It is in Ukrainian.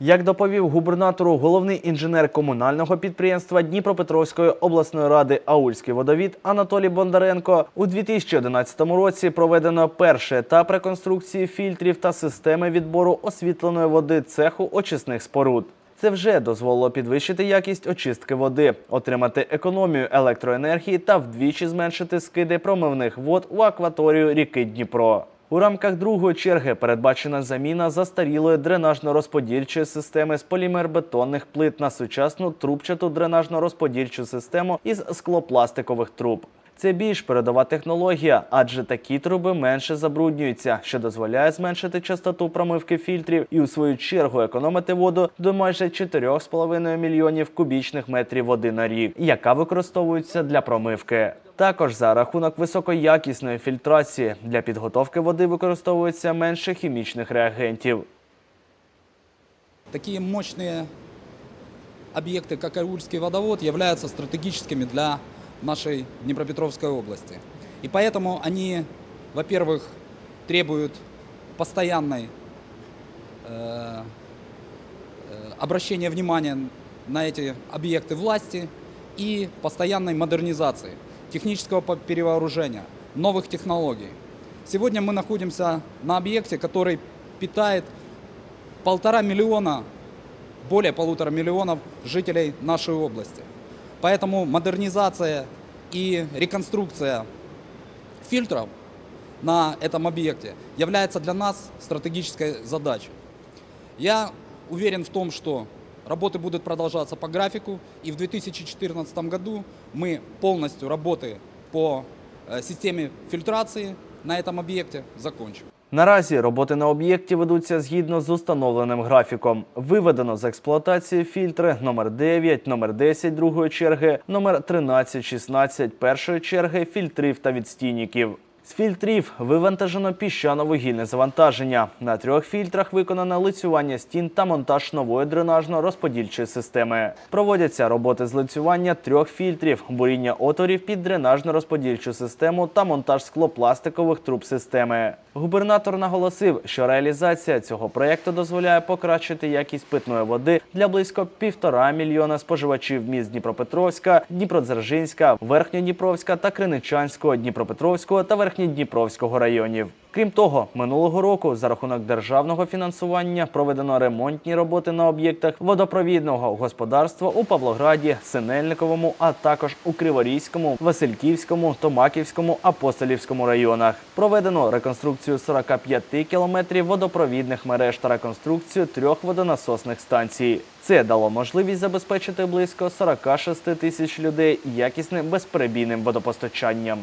Як доповів губернатору головний інженер комунального підприємства Дніпропетровської обласної ради Аульський водовід Анатолій Бондаренко, у 2011 році проведено перший етап реконструкції фільтрів та системи відбору освітленої води цеху очисних споруд. Це вже дозволило підвищити якість очистки води, отримати економію електроенергії та вдвічі зменшити скиди промивних вод у акваторію ріки Дніпро. У рамках другої черги передбачена заміна застарілої дренажно-розподільчої системи з полімербетонних плит на сучасну трубчату дренажно-розподільчу систему із склопластикових труб. Це більш передова технологія, адже такі труби менше забруднюються, що дозволяє зменшити частоту промивки фільтрів і у свою чергу економити воду до майже 4,5 мільйонів кубічних метрів води на рік, яка використовується для промивки. Також за рахунок високоякісної фільтрації для підготовки води використовується менше хімічних реагентів. Такие мощные объекты, как Аульский водовод, являются стратегическими для нашей Днепропетровской области. И поэтому они, во-первых, требуют постоянной э, э, обращения внимания на эти объекты власти и постоянной модернизации, технического перевооружения, новых технологий. Сегодня мы находимся на объекте, который питает полтора миллиона, более полутора миллионов жителей нашей области. Поэтому модернизация и реконструкция фильтров на этом объекте является для нас стратегической задачей. Я уверен в том, что работы будут продолжаться по графику, и в 2014 году мы полностью работы по э, системе фильтрации на этом объекте закончим. Наразі роботи на об'єкті ведуться згідно з установленим графіком. Виведено з експлуатації фільтри номер 9, номер 10 другої черги, номер 13, 16 першої черги фільтрів та відстійників. З фільтрів вивантажено піщано-вугільне завантаження. На трьох фільтрах виконано лицювання стін та монтаж нової дренажно-розподільчої системи. Проводяться роботи з лицювання трьох фільтрів, буріння отворів під дренажно-розподільчу систему та монтаж склопластикових труб системи. Губернатор наголосив, що реалізація цього проєкту дозволяє покращити якість питної води для близько півтора мільйона споживачів міст Дніпропетровська, Дніпродзержинська, Верхньодніпровська та Криничанського, Дніпропетровського та Верхньодніпровського районів. Крім того, минулого року за рахунок державного фінансування проведено ремонтні роботи на об'єктах водопровідного господарства у Павлограді, Синельниковому, а також у Криворізькому, Васильківському, Томаківському, Апостолівському районах. Проведено реконструкцію 45 кілометрів водопровідних мереж та реконструкцію трьох водонасосних станцій. Це дало можливість забезпечити близько 46 тисяч людей якісним безперебійним водопостачанням.